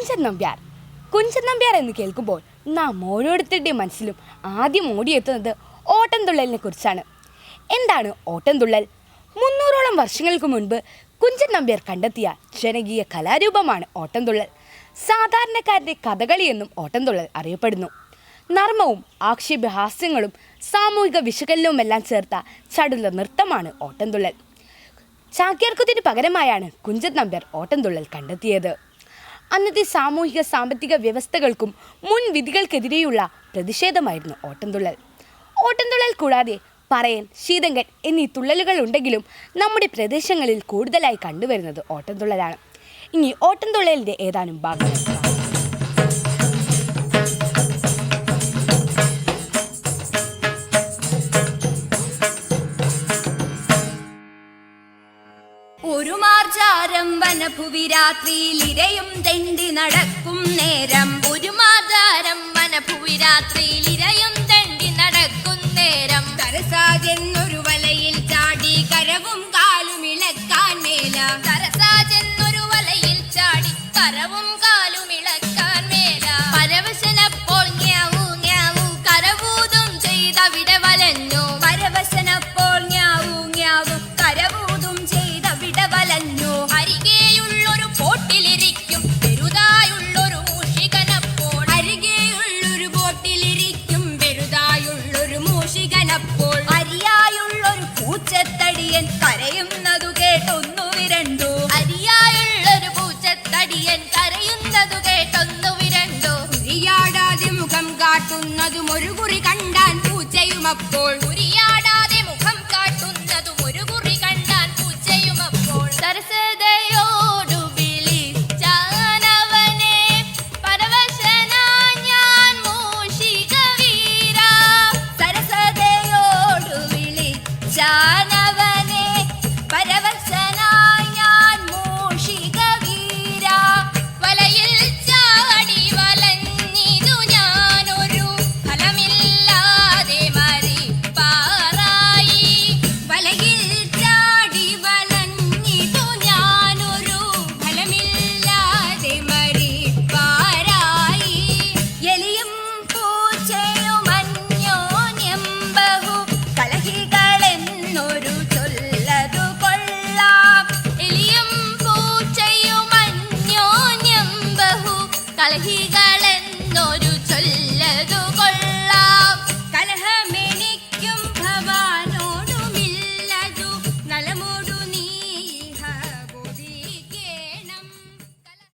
കുഞ്ചൻ നമ്പ്യാർ കുഞ്ചൻ നമ്പ്യാർ എന്ന് കേൾക്കുമ്പോൾ നാം ഓരോരുത്തരുടെയും മനസ്സിലും ആദ്യം ഓടിയെത്തുന്നത് ഓട്ടംതുള്ളലിനെ കുറിച്ചാണ് എന്താണ് ഓട്ടംതുള്ളൽ? മുന്നൂറോളം വർഷങ്ങൾക്ക് മുൻപ് കുഞ്ചൻ നമ്പ്യാർ കണ്ടെത്തിയ ജനകീയ കലാരൂപമാണ് ഓട്ടംതുള്ളൽ. സാധാരണക്കാരുടെ കഥകളി എന്നും ഓട്ടംതുള്ളൽ അറിയപ്പെടുന്നു. നർമ്മവും ആക്ഷേപഹാസ്യങ്ങളും സാമൂഹിക വിശകലനവുമെല്ലാം ചേർത്ത ചടുല നൃത്തമാണ് ഓട്ടംതുള്ളൽ. ചാക്യാർകുത്തിന് പകരമായാണ് കുഞ്ചൻ നമ്പ്യാർ ഓട്ടംതുള്ളൽ കണ്ടെത്തിയത്. അന്നത്തെ സാമൂഹിക സാമ്പത്തിക വ്യവസ്ഥകൾക്കും മുൻവിധികൾക്കെതിരെയുള്ള പ്രതിഷേധമായിരുന്നു ഓട്ടംതുള്ളൽ. ഓട്ടംതുള്ളൽ കൂടാതെ പറയൻ ശീതങ്കൻ എന്നീ തുള്ളലുകൾ ഉണ്ടെങ്കിലും നമ്മുടെ പ്രദേശങ്ങളിൽ കൂടുതലായി കണ്ടുവരുന്നത് ഓട്ടംതുള്ളലാണ്. ഇനി ഓട്ടംതുള്ളലിന്റെ ഏതാനും ഭാഗങ്ങൾ ഒരു മാർജാരം വനഭുവി രാത്രിയിൽ തെണ്ടി നടക്കും നേരം. ഒരു മാർജാരം വനഭുവി രാത്രിയിൽ തെണ്ടി നടക്കും നേരം. തരസാജെന്നൊരു വലയിൽ ചാടി കരവും കാട്ടുന്നതും ഒരു കുറി കണ്ടാൻ പൂച്ചയുമപ്പോൾ